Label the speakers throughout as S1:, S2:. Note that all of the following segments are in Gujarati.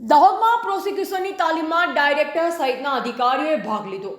S1: દાહોદમાં પ્રોસિક્યુશનની તાલીમમાં ડાયરેક્ટર સહિતના અધિકારીઓએ ભાગ લીધો.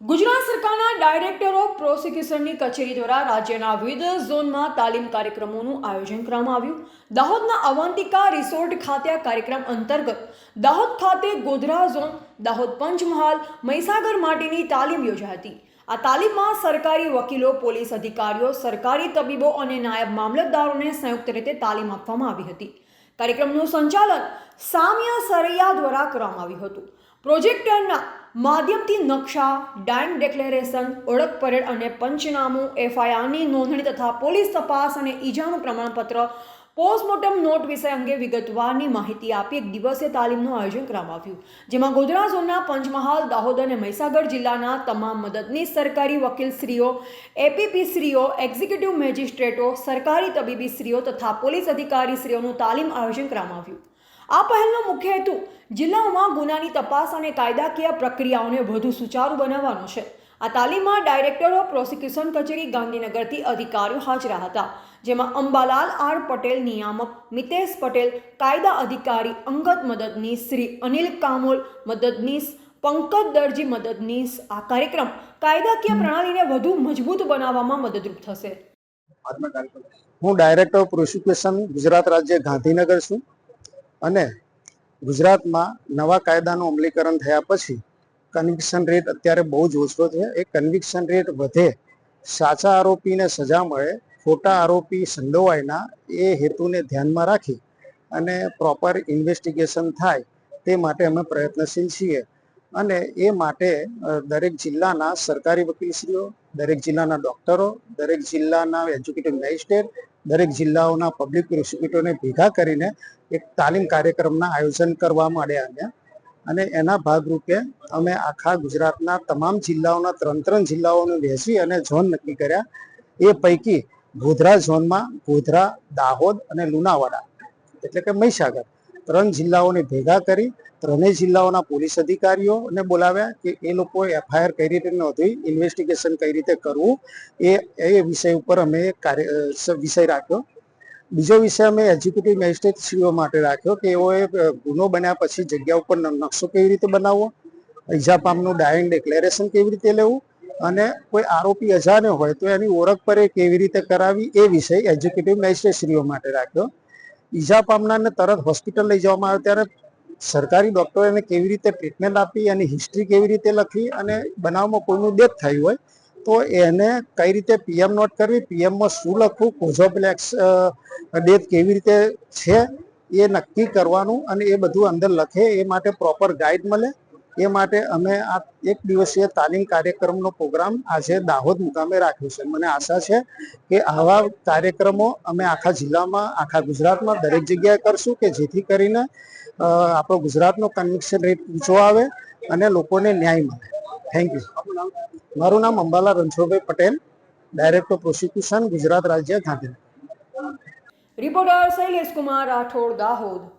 S1: ગુજરાત સરકારના ડાયરેક્ટર પ્રોસિક્યુશનની કચેરી દ્વારા રાજ્યના વિવિધ ઝોનમાં તાલીમ કાર્યક્રમોનું આયોજન કરવામાં આવ્યું. દાહોદના અવંતિકા રિસોર્ટ ખાતે આ કાર્યક્રમ અંતર્ગત દાહોદ ખાતે ગોધરા ઝોન, દાહોદ પંચમહાલ, મહીસાગર માટેની તાલીમ યોજાઈ હતી. આ તાલીમમાં સરકારી વકીલો, પોલીસ અધિકારીઓ, સરકારી તબીબો અને નાયબ મામલતદારોને સંયુક્ત રીતે તાલીમ આપવામાં આવી હતી. કાર્યક્રમનું સંચાલન સામિયા સરૈયા દ્વારા કરવામાં આવ્યું હતું. પ્રોજેક્ટરના માધ્યમથી નકશા, ડાયન ડિક્લેરેશન, ઓળખ પરેડ અને પંચનામું, એફઆઈઆરની નોંધણી તથા પોલીસ તપાસ અને ઈજાનું પ્રમાણપત્ર પોસ્ટમોર્ટમ નોટ વિષય અંગે વિગતવારની માહિતી આપી એક દિવસીય તાલીમનું આયોજન કરવામાં આવ્યું, જેમાં ગોધરા ઝોનના પંચમહાલ, દાહોદ અને મહીસાગર જિલ્લાના તમામ મદદનીશ સરકારી વકીલશ્રીઓ, એપીપીશ્રીઓ, એક્ઝિક્યુટિવ મેજિસ્ટ્રેટો, સરકારી તબીબીશ્રીઓ તથા પોલીસ અધિકારીશ્રીઓનું તાલીમ આયોજન કરવામાં આવ્યું. આ પહેલનો મુખ્ય હેતુ જિલ્લાઓમાં ગુનાની તપાસ અને કાયદાકીય પ્રક્રિયાઓને વધુ સુચારુ બનાવવાનો છે. આ તાલીમમાં ડાયરેક્ટર ઓફ પ્રોસિક્યુશન કચેરી ગાંધીનગરથી અધિકારીઓ હાજર હતા, જેમાં અંબાલાલ આર પટેલ, નિયામક મિતેશ પટેલ, કાયદા અધિકારી અંગત મદદનીશ શ્રી અનિલ કામોલ મદદનીશ, પંકજ દરજી મદદનીશ. આ કાર્યક્રમ કાયદાકીય પ્રણાલીને વધુ મજબૂત બનાવવામાં મદદરૂપ થશે.
S2: હું ડાયરેક્ટર ઓફ પ્રોસિક્યુશન ગુજરાત રાજ્ય ગાંધીનગર છું અને ગુજરાતમાં નવા કાયદાનું અમલીકરણ થયા પછી કન્વિક્શન રેટ અત્યારે બહુ જ ઓછો છે. એ કન્વિક્શન રેટ વધે, સાચા આરોપીને સજા મળે, ખોટા આરોપી સંડોવાયના એ હેતુને ધ્યાનમાં રાખી અને પ્રોપર ઇન્વેસ્ટિગેશન થાય, તે માટે અમે પ્રયત્નશીલ છીએ. અને એ માટે દરેક જિલ્લાના સરકારી વકીલશ્રીઓ, દરેક જિલ્લાના ડોક્ટરો દરેક જિલ્લાના એજ્યુકેટિવ મેજિસ્ટ્રેટ દરેક જિલ્લાઓના પબ્લિક પ્રોસિક્યુટરને ભેગા કરીને એક તાલીમ કાર્યક્રમના આયોજન કરવા માંડ્યા અમે અને એના ભાગરૂપે અમે આખા ગુજરાતના તમામ જિલ્લાઓના ત્રણ ત્રણ જિલ્લાઓને વહેંચી અને ઝોન નક્કી કર્યા. એ પૈકી ગોધરા ઝોનમાં ગોધરા, દાહોદ અને લુણાવાડા, એટલે કે મહીસાગર, ત્રણ જિલ્લાઓને ભેગા કરી ત્રણેય જિલ્લાઓના પોલીસ અધિકારીઓને બોલાવ્યા કે એ લોકો એફઆઈઆર કઈ રીતે નોંધવી ઇન્વેસ્ટિગેશન કઈ રીતે કરવું, એ એ વિષય ઉપર અમે કાર્ય વિષય રાખ્યો. બીજો વિષય અમે એજ્યુકેટિવ મેજિસ્ટ્રેટશ્રીઓ માટે રાખ્યો કે એઓએ ગુનો બન્યા પછી જગ્યા ઉપર નકશો કેવી રીતે બનાવવો? ઇજા પામનું ડાયન ડિક્લેરેશન કેવી રીતે લેવું? અને કોઈ આરોપી અજાણ્યો હોય તો એની ઓળખ પર કેવી રીતે કરાવી? એ વિષય એજ્યુકેટિવ મેજિસ્ટ્રેટશ્રીઓ માટે રાખ્યો. ઈજા પામનારને તરત હોસ્પિટલ લઈ જવામાં આવે ત્યારે સરકારી ડોક્ટરોને કેવી રીતે ટ્રીટમેન્ટ આપી એની હિસ્ટ્રી કેવી રીતે લખી અને બનાવમાં કોઈનું ડેથ થયું હોય તો એને કઈ રીતે પીએમ નોટ કરવી? પીએમમાં શું લખવું? કોઝોપ્લેક્સ ડેથ કેવી રીતે છે? એ નક્કી કરવાનું અને એ બધું અંદર લખે. એ માટે પ્રોપર ગાઈડ મળે. એ માટે અમે આ એક દિવસીય તાલીમ કાર્યક્રમનો પ્રોગ્રામ આજે દાહોદ મુકામે રાખ્યો છે. મને આશા છે કે આવા કાર્યક્રમો અમે આખા જિલ્લામાં, આખા ગુજરાતમાં દરેક જગ્યાએ કરશું કે જેથી કરીને આપણો ગુજરાતનો કન્વિક્શન રેટ ઊંચો આવે અને લોકોને ન્યાય મળે. થેન્ક યુ મારું નામ અંબાલા રણછોડભાઈ પટેલ ડાયરેક્ટર પ્રોસિક્યુશન ગુજરાત રાજ્ય, ગાંધીનગર.
S1: રિપોર્ટર શૈલેષ કુમાર રાઠોડ, દાહોદ.